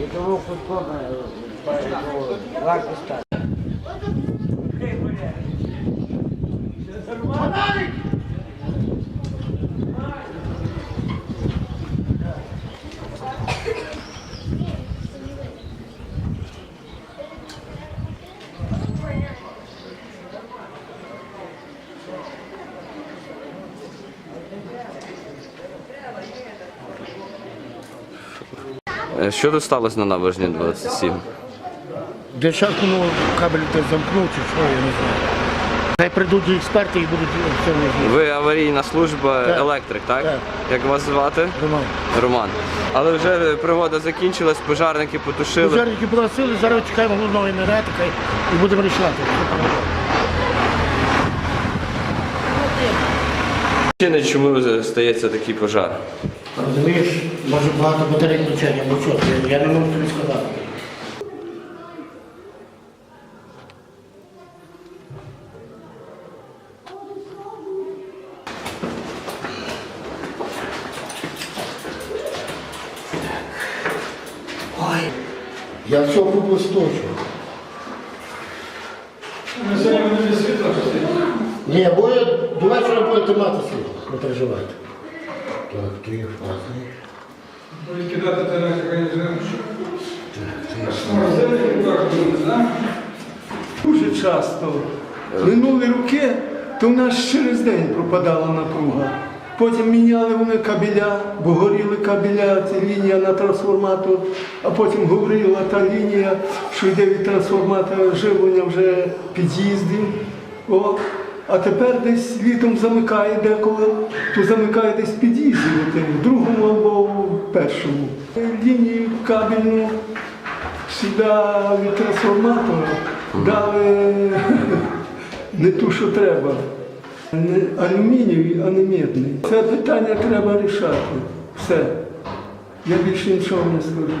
І тому футбол варто стати. Е, Що тут сталося на набережні 27? Дешевку ну, кабель ти замкнув чи що, я не знаю. Хай прийдуть експерти і будуть все можливо. Ви аварійна служба Так. електрик, так? Так. Як вас звати? Роман. Роман. Але вже пригода закінчилась, пожарники потушили. Пожежники погасили, зараз чекаємо головного енергетика і будемо рішати. Причини, чому стається такий пожар? Розумієш, може багато батарей включення, бо що, я не можу тобі сказати. Ой, я все попусточу. Ні, бо я до вечора будете мати світло, не переживайте. Так, ти фазний. Ліквідати та організуємо. Морозильник кажуть. Дуже часто. Минулі роки, то в нас через день пропадала напруга. Потім міняли вони кабеля, бо горіли кабеля, це лінія на трансформатор, а потім говорила та лінія, що йде від трансформатора живлення вже під'їздів. А тепер десь літом замикає деколи, то замикає десь під'їздів, 41-му. Лінію кабельну сюди від трансформатора дали не ту, що треба. Не а не медний. Це питання треба рішати. Все. Я більше нічого не скажу.